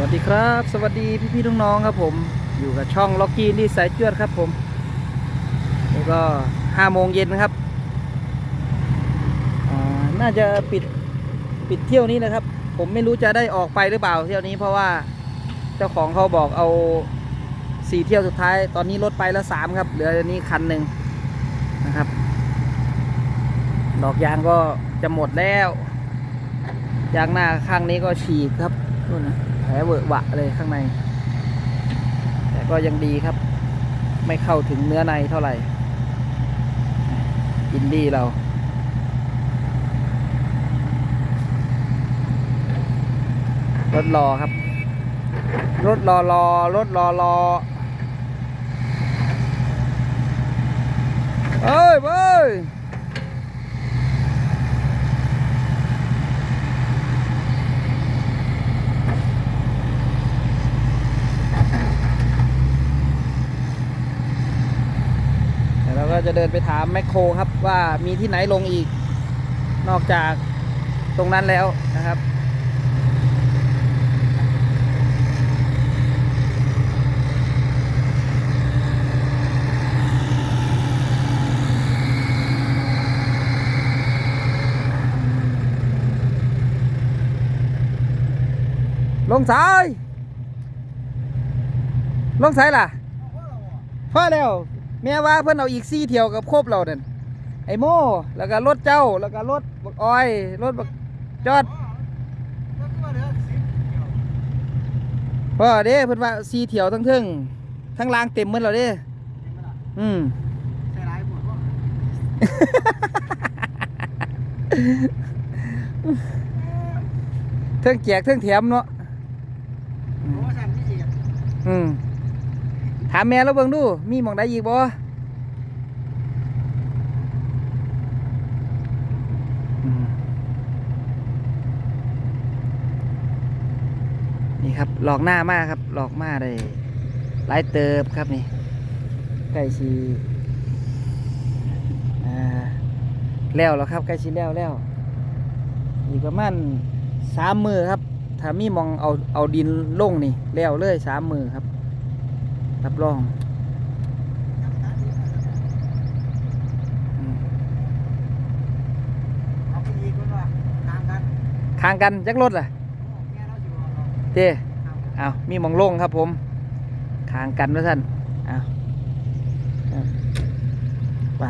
วัสดีครับ สวัสดีพี่พี่ๆน้องๆครับ ผมอยู่กับช่องล็อกกี้นี่สายจวดครับ ผมแล้วก็ห้าโมงเย็นครับอ่าน่าจะปิดปิดเที่ยวนี้นะครับ ผมไม่รู้จะได้ออกไปหรือเปล่าเที่ยวนี้เพราะว่าเจ้าของเขาบอกเอาสี่เที่ยวสุดท้าย ตอนนี้ลดไปแล้วสามครับ เหลืออันนี้คันหนึ่งนะครับ ดอกยางก็จะหมดแล้วยางหน้าข้างนี้ก็ฉีกครับนู่นนะ ผลเวอะหวะเลยข้างใน แต่ก็ยังดีครับ ไม่เข้าถึงเนื้อในเท่าไหร่ อินดี้เรารถรอครับ รถรอรอรถรอรอเอ้ยเว้ย เดี๋ยวเราก็ จะเดินไปถามแมคโครครับว่ามีที่ไหนลงอีก นอกจากตรงนั้นแล้วนะครับลงสายลงสายล่ะพอแล้ว แม่ว่าเพิ่นเอาอีกซี่เที่ยวกับครบเราเด่นไอโม่แล้วก็รถเจ้าแล้วก็รถบักอ้อยรถบักจอดพอเด้เพิ่นว่าซี่เที่ยวทั้งทึ่งทั้งล่างเต็มหมดแล้วเด้อืมเทิงแจกเทิงแถมเนาะอืมามแม่แล้วเบิ่งดู มีหมองใดอีกบ่อืมนี่ครับ หลอกหน้ามากครับ หลอกมาได้หลายเติบครับนี่ใกล้ชีอ่าแล้วแล้วครับใกล้ชีแล้วแล้วอีกประมาณสามมือครับ ถ้ามีมองเอาเอาดินลงนี่แล้วเลยสามมือครับ รับรองอืมข้างกันจักรถล่ะเจ้เอามีหมองลงครับผมข้างกันว่าท่านเอาเอาไป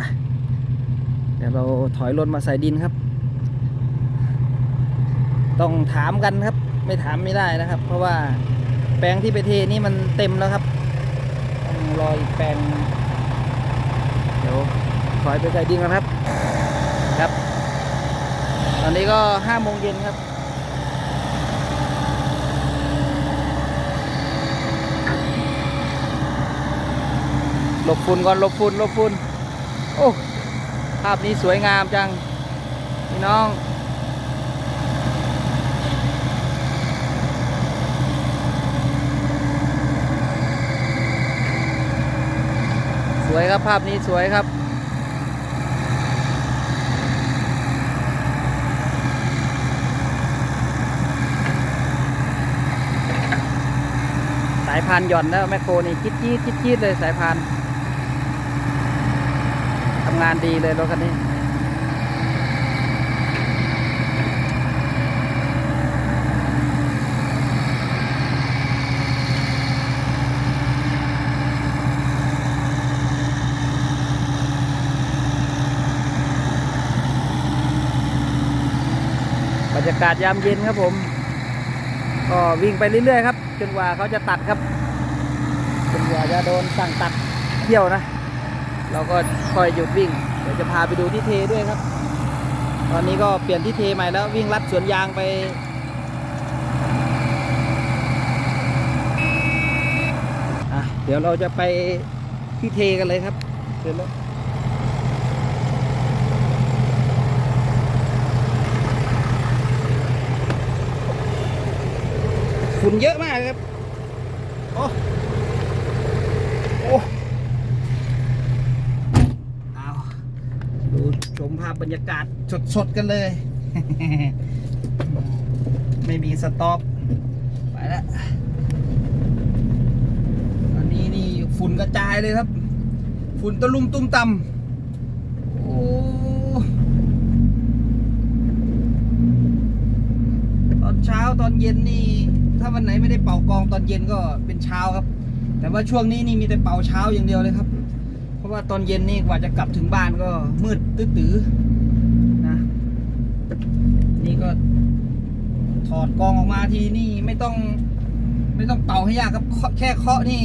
เดี๋ยวเราถอยรถมาใส่ดินครับ ต้องถามกันครับ ไม่ถามไม่ได้นะครับ เพราะว่าแปลงที่ไปเทนี่มันเต็มแล้วครับต้อง รออีกแปลง เดี๋ยวถอยไปใส่ดินกันครับ ครับ ตอนนี้ก็ห้าโมงเย็นครับหลบฝุ่นก่อนหลบฝุ่นหลบฝุ่นโอ้ ภาพนี้สวยงามจัง พี่น้อง สวยครับภาพนี้สวยครับ สายพานหย่อนแล้วแมคโครนี่คิดยีดคิดยีดเลยสายพานทำงานดีเลยรถคันนี้ รยากาศยามเย็นครับผม ก็วิ่งไปเรื่อยๆครับ จนกว่าเขาจะตัดครับ จนกว่าจะโดนสั่งตัดเที่ยวนะ เราก็ค่อยหยุดวิ่ง เดี๋ยวจะพาไปดูที่เทด้วยครับ ตอนนี้ก็เปลี่ยนที่เทใหม่แล้ววิ่งลัดสวนยางไปเดี๋ยวเราจะไปที่เทกันเลยครับเดี๋ยวแล้ว ฝุ่นเยอะมากครับ โอ้โอ้เอาดูชมภาพบรรยากาศสดๆกันเลย ไม่มีสต็อป ไปละวตอนนี้นี่ฝุ่นกระจายเลยครับ ฝุ่นตะลุมตุ้มตำตอนเช้าตอนเย็นนี่ ถ้าวันไหนไม่ได้เป่ากองตอนเย็นก็เป็นเช้าครับ แต่ว่าช่วงนี้นี่มีแต่เป่าเช้าอย่างเดียวเลยครับ เพราะว่าตอนเย็นนี่กว่าจะกลับถึงบ้านก็มืดตื้อๆนะ นี่ก็ถอดกองออกมาทีนี่ไม่ต้อง ไม่ต้องเป่าให้ยากครับแค่เคาะนี่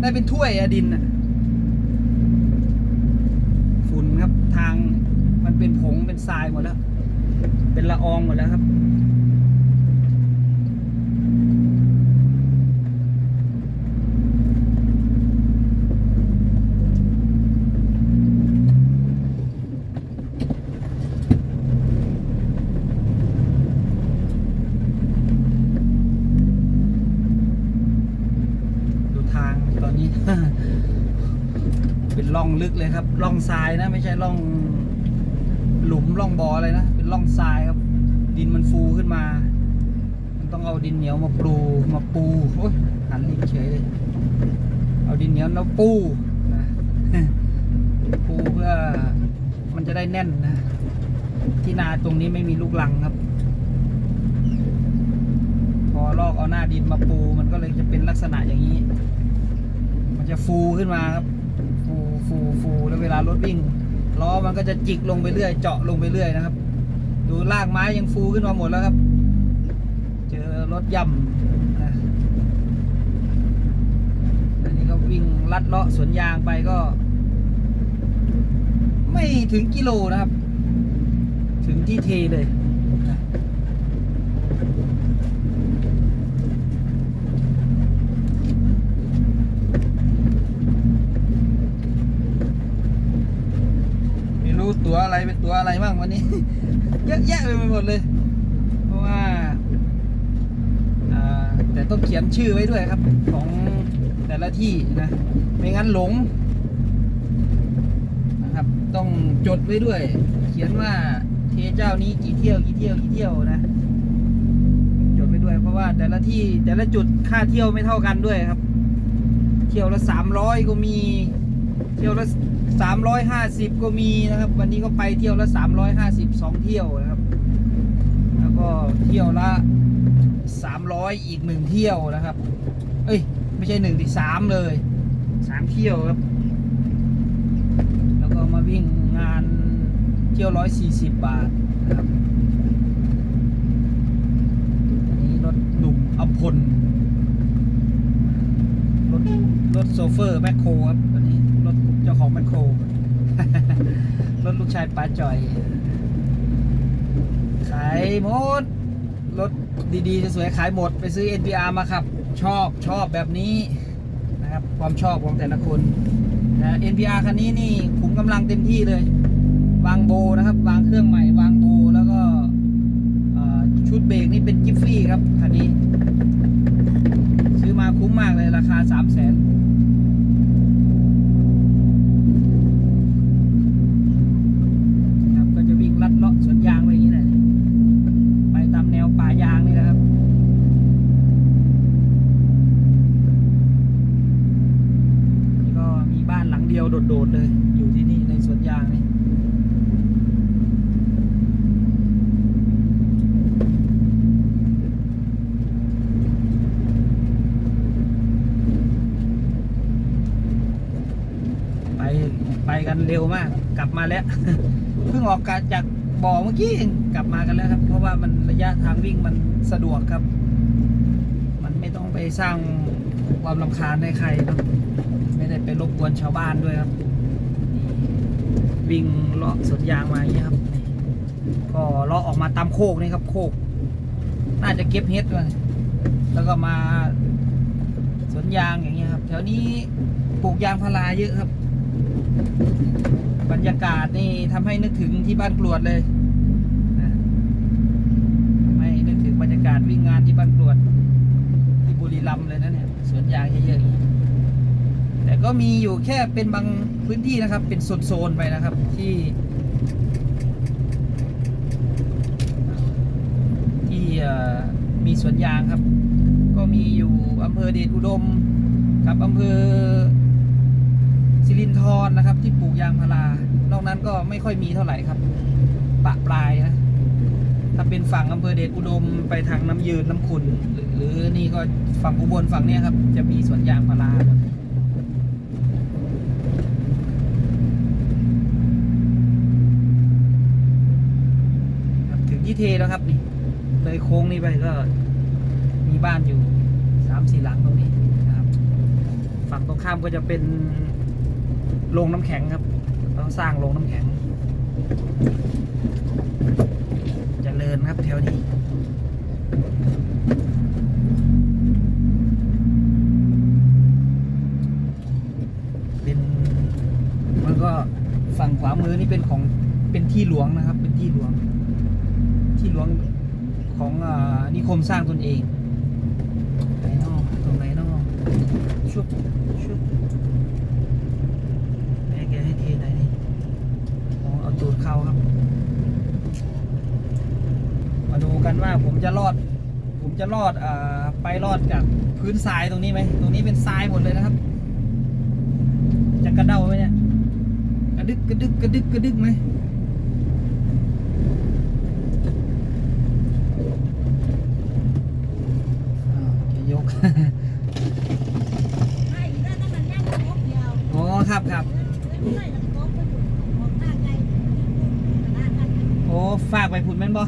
ได้เป็นถ้วยอะดินอะฝุ่นครับทางมันเป็นผงเป็นทรายหมดแล้ว เป็นละอองหมดแล้วครับ ดูทางตอนนี้ เป็นร่อง ลึกเลยครับร่องทรายนะ ไม่ใช่ร่องหลุมร่องบ่ออะไรนะ เป็นร่องทรายครับ ดินมันฟูขึ้นมา มันต้องเอาดินเหนียวมาปูมาปูโอ้ยหันลิ้นเฉยเลยเอาดินเหนียวแล้วปูนะปูเพื่อมันจะได้แน่นนะ ที่นาตรงนี้ไม่มีลูกลังครับ พอลอกเอาหน้าดินมาปูมันก็เลยจะเป็นลักษณะอย่างนี้ มันจะฟูขึ้นมาครับ ฟูฟูฟูแล้วเวลารถวิ่งล้อมันก็จะจิกลงไปเรื่อยเจาะลงไปเรื่อยนะครับ ดูลากไม้ยังฟูขึ้นมาหมดแล้วครับ เจอรถย่ำนะอันนี้ก็วิ่งลัดเลาะสวนยางไปก็ ไม่ถึงกิโลนะครับ ถึงที่เทเลยนะ ไม่รู้ ตัวอะไรเป็นตัวอะไรบ้างวันนี้ เยอะแยะไปหมดเลย เพราะว่าอ่าแต่ต้องเขียนชื่อไว้ด้วยครับ ของแต่ละที่นะ ไม่งั้นหลงนะครับ ต้องจดไว้ด้วย เขียนว่าเทเจ้านี้กี่เที่ยวกี่เที่ยวกี่เที่ยวนะจดไว้ด้วย เพราะว่าแต่ละที่แต่ละจุดค่าเที่ยวไม่เท่ากันด้วยครับ เที่ยวละสามร้อยก็มี เที่ยวละ สามร้อยห้าสิบก็มีนะครับ วันนี้ก็ไปเที่ยวละสามร้อยห้าสิบสองเที่ยวนะครับ แล้วก็เที่ยวละสามร้อยอีกหนึ่งเที่ยวนะครับ เอ้ย ไม่ใช่หนึ่งดิสามเลยสามเที่ยวครับ แล้วก็มาวิ่งงานเที่ยวร้อยสี่สิบบาทนะครับอันนี้รถหนุ่มอพลรถรถโซเฟอร์แมคโครครับ เจ้าของมันโครรถลูกชายป้าจ่อย ขายหมด รถดีๆสวยขายหมด ไปซื้อ NPR มาขับ ชอบชอบแบบนี้นะครับ ความชอบของแต่ละคนนะ NPR คันนี้นี่ขุมกำลังเต็มที่เลย วางโบนะครับ วางเครื่องใหม่ วางโบแล้วก็ชุดเบรกนี่เป็นกิฟฟี่ครับคันนี้ ซื้อมาคุ้มมากเลยราคา 3 0 0 0 0 กันเร็วมาก กลับมาแล้ว เพิ่งออกจากบ่อเมื่อกี้เองกลับมากันแล้วครับ เพราะว่ามันระยะทางวิ่งมันสะดวกครับ มันไม่ต้องไปสร้างความลำคาญให้ใครนะไม่ได้ไปรบกวนชาวบ้านด้วยครับ วิ่งเลาะสวนยางมาอย่างนี้ครับ ก็เลาะออกมาตามโคกนี่ครับ โคก น่าจะเก็บเฮ็ดด้วยแล้วก็มาสวนยางอย่างเงี้ยครับ แถวนี้ปลูกยางพาราเยอะครับ บรรยากาศนี่ทำให้นึกถึงที่บ้านกรวดเลยนะทำให้นึกถึงบรรยากาศวิ่งงานที่บ้านกรวด ที่บุรีรัมย์เลยนะเนี่ยสวนยางเยอะๆแต่ก็มีอยู่แค่เป็นบางพื้นที่นะครับ เป็นโซนๆไปนะครับที่ที่มีสวนยางครับ ก็มีอยู่อำเภอเดชอุดม กับอำเภอ รินทรนนะครับ ที่ปลูกยางพารานอกนั้นก็ไม่ค่อยมีเท่าไหร่ครับ ปะปลายนะถ้าเป็นฝั่งอำเภอเดชอุดมไปทางน้ำยืนน้ำขุนหรือหรือนี่ก็ฝั่งอุบลฝั่งเนี้ยครับ จะมีสวนยางพาราครับถึงที่เทแล้วครับนี่เลยโค้งนี้ไปก็มีบ้านอยู่สามสี่หลังตรงนี้นะครับ ฝั่งตรงข้ามก็จะเป็น โรงน้ำแข็งครับ ต้องสร้างโรงน้ำแข็งจเจริญครับแถวนี้เป็นมันก็ฝั่งขวามือนี่เป็นของเป็นที่หลวงนะครับ เป็นที่หลวง ที่หลวงของอนิคมสร้างตนเองไหนนอกตรงไหนนอกชุบชุบแม่แกให้เทไหนนี่อ๋อเอาตูดเข้าครับ มาดูกันว่า ผมจะรอด ผมจะรอดอ่าไปรอดจากพื้นทรายตรงนี้ไหม ตรงนี้เป็นทรายหมดเลยนะครับ จะกระเด้าไหมเนี่ย กระดึกกระดึกกระดึกกระดึกไหมอ้าวจะยกไม่ได้ต้องมันย่างครบเดียวอ๋อครับครับไม่ได้ต้องครบก็อยู่ของท่าไกลท่าไกลโอ้ฝากไปพุ่นแม่นบ่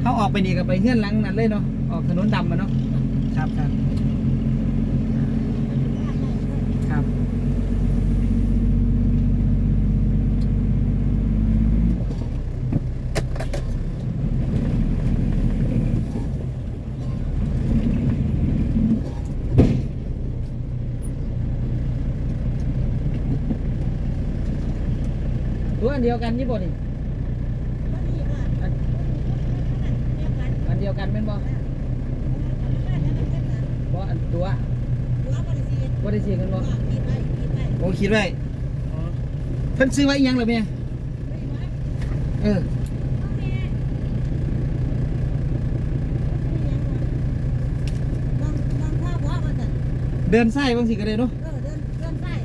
เขาออกไปนี่กับไปเฮือนหลังนั้นเลยเนาะออกถนนดำมาเนาะครับครับครับ ตัวอันเดียวกันยี่บ่นี่อันอันเดียวกันเป็นบ่ บ่อันตัวบ่ได้เสียกันบ่โอ้คิดไว้อ๋อเพิ่นซื้อไว้อีหยังเหรอแม่เออเดินไส้บางสิก็ได้เนาะครับผม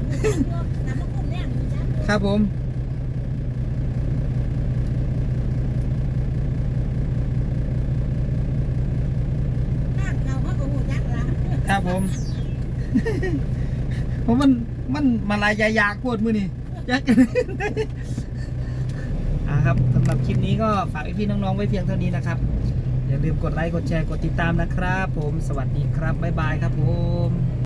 ครับผม ผมมันมันมาลายยายากปวดมือนี่ยักอ่าครับสำหรับคลิปนี้ก็ฝากพี่น้องๆไว้เพียงเท่านี้นะครับ อย่าลืมกดไลค์กดแชร์กดติดตามนะครับ ผมสวัสดีครับบ๊ายบายครับผม